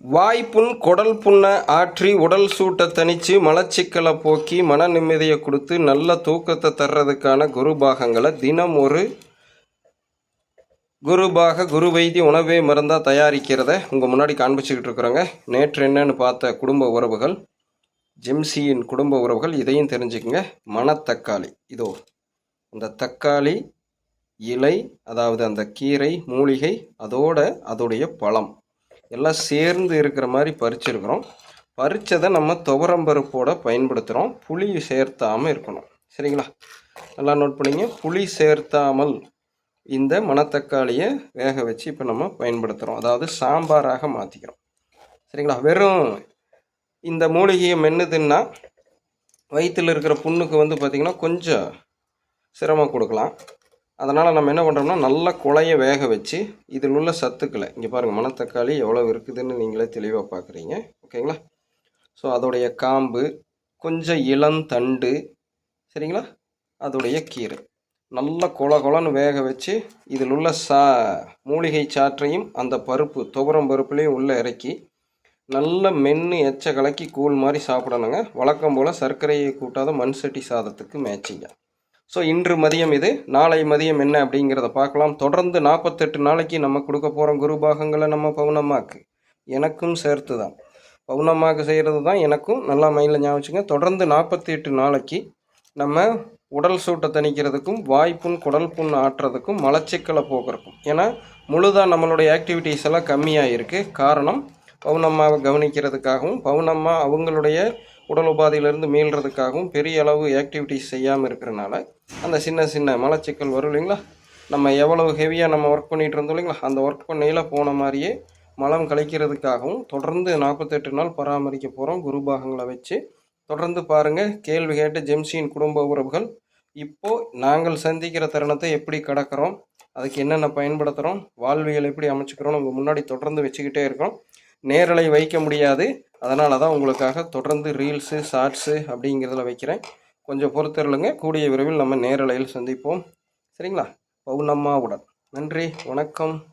வாய்ப்புண் குடல் புண்ணை ஆற்றி உடல் சூட்டை தணித்து மலச்சிக்கலை போக்கி மன நிம்மதியை கொடுத்து நல்ல தூக்கத்தை தர்றதுக்கான குரு பாகங்களை தினம் ஒரு குருபாக குரு வைத்திய உணவே மருந்தாக தயாரிக்கிறத உங்கள் முன்னாடி காண்பிச்சுக்கிட்டு இருக்கிறோங்க. நேற்று என்னன்னு பார்த்த குடும்ப உறவுகள் ஜெம்சியின் குடும்ப உறவுகள் இதையும் தெரிஞ்சுக்குங்க. மணத்தக்காளி. இதோ இந்த தக்காளி இலை அதாவது அந்த கீரை மூலிகை அதோட அதோடைய பழம். எல்லாம் சேர்ந்து இருக்கிற மாதிரி பறிச்சிருக்கிறோம். பறித்ததை நம்ம துவரம்பருப்போட பயன்படுத்துகிறோம் புளி சேர்த்தாமல் இருக்கணும். சரிங்களா? நல்லா நோட் பண்ணிங்க. புளி சேர்த்தாமல் இந்த மணத்தக்காளியை வேக வச்சு இப்போ நம்ம பயன்படுத்துகிறோம் அதாவது சாம்பாராக மாற்றிக்கிறோம் சரிங்களா? வெறும் இந்த மூலிகையை மென்னுதுன்னா வயிற்றில் இருக்கிற புண்ணுக்கு வந்து பார்த்திங்கன்னா கொஞ்சம் சிரமம் கொடுக்கலாம். அதனால் நம்ம என்ன பண்ணுறோம்னா நல்லா குழைய வேக வச்சு இதில் உள்ள சத்துக்களை இங்கே பாருங்கள் மணத்தக்காளி எவ்வளோ இருக்குதுன்னு நீங்களே தெளிவாக பார்க்குறீங்க ஓகேங்களா? ஸோ அதோடைய காம்பு கொஞ்சம் இளந்தண்டு சரிங்களா? அதோடைய கீரை. நல்லா குள கொலன்னு வேக வச்சு இதில் உள்ள சா மூலிகை சாற்றையும் அந்த பருப்பு துவரம் பருப்புலேயும் உள்ளே இறக்கி நல்ல மென்று எச்ச கலக்கி கூழ் மாதிரி சாப்பிடணுங்க. வழக்கம் போல் சர்க்கரையை கூட்டாத மண் சட்டி சாதத்துக்கு மேட்சிங்க ஸோ இன்று மதியம் இது நாளை மதியம் என்ன அப்படிங்கிறத பார்க்கலாம். தொடர்ந்து நாற்பத்தெட்டு நாளைக்கு நம்ம கொடுக்க போகிறோம் குரு பாகங்களை நம்ம பௌர்ணமாக்கு எனக்கும் சேர்த்து தான் பௌர்ணமாக்கு செய்கிறது தான் எனக்கும் நல்லா மைண்டில் ஞாபகம் தொடர்ந்து நாற்பத்தி எட்டு நாளைக்கு நம்ம உடல் சூட்டை தணிக்கிறதுக்கும் வாய்ப்புண் குடல் புண் ஆட்டுறதுக்கும் மலச்சிக்கலை போக்குறக்கும் ஏன்னா முழுதாக நம்மளுடைய ஆக்டிவிட்டீஸ் எல்லாம் கம்மியாக இருக்குது காரணம் பவுனம்மாவை கவனிக்கிறதுக்காகவும் பவுனம்மா அவங்களுடைய உடல் உபாதையிலேருந்து மீள்றதுக்காகவும் பெரிய அளவு ஆக்டிவிட்டிஸ் செய்யாமல் இருக்கிறனால அந்த சின்ன சின்ன மலச்சிக்கல் வரும் இல்லைங்களா? நம்ம எவ்வளவு ஹெவியாக நம்ம ஒர்க் பண்ணிகிட்டு இருந்தோம் இல்லைங்களா? அந்த ஒர்க் பண்ணையில் போன மாதிரியே மலம் கழிக்கிறதுக்காகவும் தொடர்ந்து நாற்பத்தெட்டு நாள் பராமரிக்க போகிறோம் குரு பாகங்களை வச்சு. தொடர்ந்து பாருங்கள் கேள்வி கேட்டு ஜெம்சியின் குடும்ப உறவுகள் இப்போது நாங்கள் சந்திக்கிற தருணத்தை எப்படி கடக்கிறோம்? அதுக்கு என்னென்ன பயன்படுத்துகிறோம் வாழ்வியல் எப்படி அமைச்சுக்கிறோம் உங்கள் முன்னாடி தொடர்ந்து வச்சுக்கிட்டே இருக்கிறோம் நேரலை வைக்க முடியாது. அதனால தான் உங்களுக்காக தொடர்ந்து ரீல்ஸு ஷார்ட்ஸு அப்படிங்கிறதுல வைக்கிறேன். கொஞ்சம் பொறுத்தருளுங்க. கூடிய விரைவில் நம்ம நேரலையில் சந்திப்போம். சரிங்களா? பௌர்ணம்மாவுடன். நன்றி. வணக்கம்.